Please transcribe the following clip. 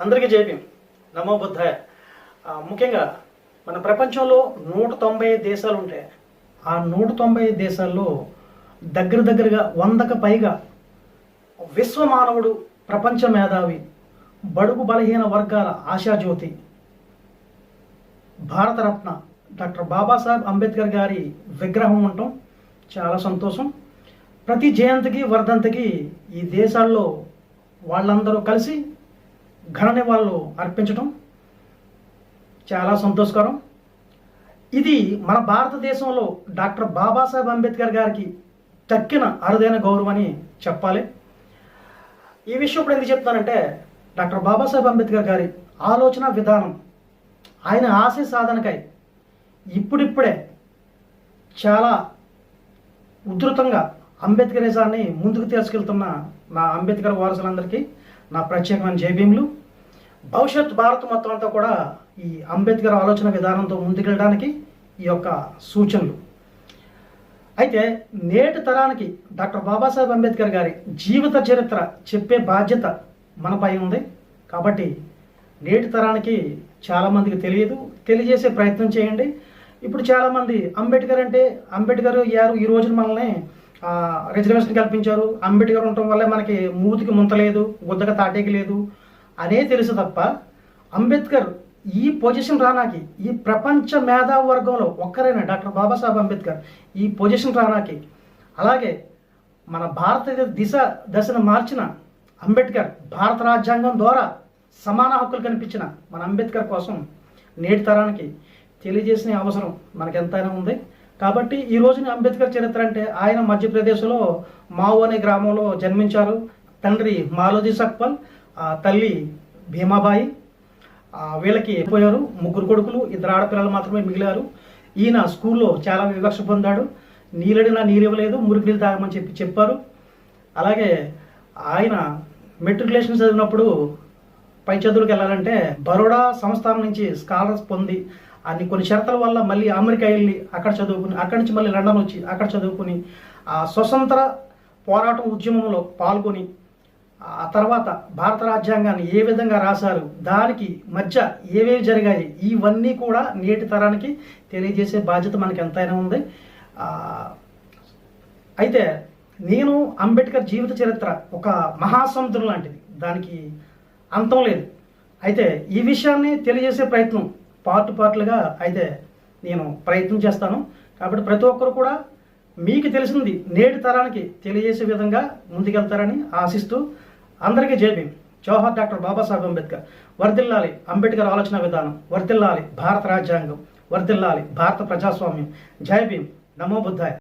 అందరికీ జేపీం నమో బుద్ధాయ. ముఖ్యంగా మన ప్రపంచంలో నూట తొంభై దేశాలు ఉంటాయి ఆ నూట తొంభై దేశాల్లో దగ్గర దగ్గరగా వందకు పైగా విశ్వ మానవుడు ప్రపంచ మేధావి బడుగు బలహీన వర్గాల ఆశాజ్యోతి భారతరత్న డాక్టర్ బాబాసాహెబ్ అంబేద్కర్ గారి విగ్రహం ఉండటం చాలా సంతోషం. ప్రతి జయంతికి వర్ధంతికి ఈ దేశాల్లో వాళ్ళందరూ కలిసి ఘన నివాళులు అర్పించడం చాలా సంతోషకరం. ఇది మన భారతదేశంలో డాక్టర్ బాబాసాహెబ్ అంబేద్కర్ గారికి తక్కిన అరుదైన గౌరవం అని చెప్పాలి. ఈ విషయం ఇప్పుడు ఎందుకు చెప్తానంటే డాక్టర్ బాబాసాహెబ్ అంబేద్కర్ గారి ఆలోచన విధానం ఆయన ఆశయ సాధనకై ఇప్పుడిప్పుడే చాలా ఉధృతంగా అంబేద్కరిజాన్ని ముందుకు తీసుకెళ్తున్న నా అంబేద్కర్ వారసులందరికీ నా ప్రత్యేకమైన జైభీములు భవిష్యత్ భారత్ మొత్తం అంతా కూడా ఈ అంబేద్కర్ ఆలోచన విధానంతో ముందుకెళ్ళడానికి ఈ యొక్క సూచనలు. అయితే నేటి తరానికి డాక్టర్ బాబాసాహెబ్ అంబేద్కర్ గారి జీవిత చరిత్ర చెప్పే బాధ్యత మనపై ఉంది. కాబట్టి నేటి తరానికి చాలామందికి తెలియదు తెలియజేసే ప్రయత్నం చేయండి. ఇప్పుడు చాలామంది అంబేద్కర్ అంటే అంబేద్కర్ యారు ఈ రోజున మనల్ని రిజర్వేషన్ కల్పించారు. అంబేద్కర్ ఉండటం వల్ల మనకి మూతికి ముంతలేదు గుద్దక తాటేకి లేదు అనే తెలుసు తప్ప అంబేద్కర్ ఈ పొజిషన్ రానాకి ఈ ప్రపంచ మేధావ వర్గంలో ఒక్కరైనా డాక్టర్ బాబాసాహెబ్ అంబేద్కర్ ఈ పొజిషన్ రానాకి అలాగే మన భారత దిశ దశను మార్చిన అంబేద్కర్ భారత రాజ్యాంగం ద్వారా సమాన హక్కులు కనిపించిన మన అంబేద్కర్ కోసం నేటి తరానికి తెలియజేసిన అవసరం మనకెంతైనా ఉంది. కాబట్టి ఈ రోజున అంబేద్కర్ చరిత్ర అంటే ఆయన మధ్యప్రదేశ్లో మావు అనే గ్రామంలో జన్మించారు. తండ్రి మాలోజీ సక్పల్ తల్లి భీమాబాయి వీళ్ళకి పోయారు. ముగ్గురు కొడుకులు ఇద్దరు ఆడపిల్లలు మాత్రమే మిగిలారు. ఈయన స్కూల్లో చాలా వివక్ష పొందాడు. నీళ్ళడినా నీరు ఇవ్వలేదు మురికి నీళ్ళు తాగమని చెప్పి చెప్పారు. అలాగే ఆయన మెట్రికులేషన్ చదివినప్పుడు పై చదువులకు వెళ్ళాలంటే బరోడా సంస్థానం నుంచి స్కాలర్స్ పొంది అన్ని కొన్ని షరతుల వల్ల మళ్ళీ అమెరికా వెళ్ళి అక్కడ చదువుకుని అక్కడి నుంచి మళ్ళీ లండన్ వచ్చి అక్కడ చదువుకుని ఆ స్వతంత్ర పోరాటం ఉద్యమంలో పాల్గొని ఆ తర్వాత భారత రాజ్యాంగాన్ని ఏ విధంగా రాశారు దానికి మధ్య ఏవేవి జరిగాయి ఇవన్నీ కూడా నేటి తరానికి తెలియజేసే బాధ్యత మనకి ఎంతైనా ఉంది. అయితే నేను అంబేద్కర్ జీవిత చరిత్ర ఒక మహాసముద్రం లాంటిది దానికి అంతం లేదు. అయితే ఈ విషయాన్ని తెలియజేసే ప్రయత్నం పార్ట్ పార్ట్లుగా అయితే నేను ప్రయత్నం చేస్తాను. కాబట్టి ప్రతి ఒక్కరు కూడా మీకు తెలిసింది నేటి తరానికి తెలియజేసే విధంగా ముందుకెళ్తారని ఆశిస్తూ అందరికీ జేబీ జవహర్ డాక్టర్ బాబాసాహెబ్ అంబేద్కర్. వర్దిల్లాలి అంబేద్కర్ ఆలోచన విధానం. వర్దిల్లాలి భారత రాజ్యాంగం. వర్దిల్లాలి భారత ప్రజాస్వామ్యం. జై భీమ్. నమో బుద్ధాయ.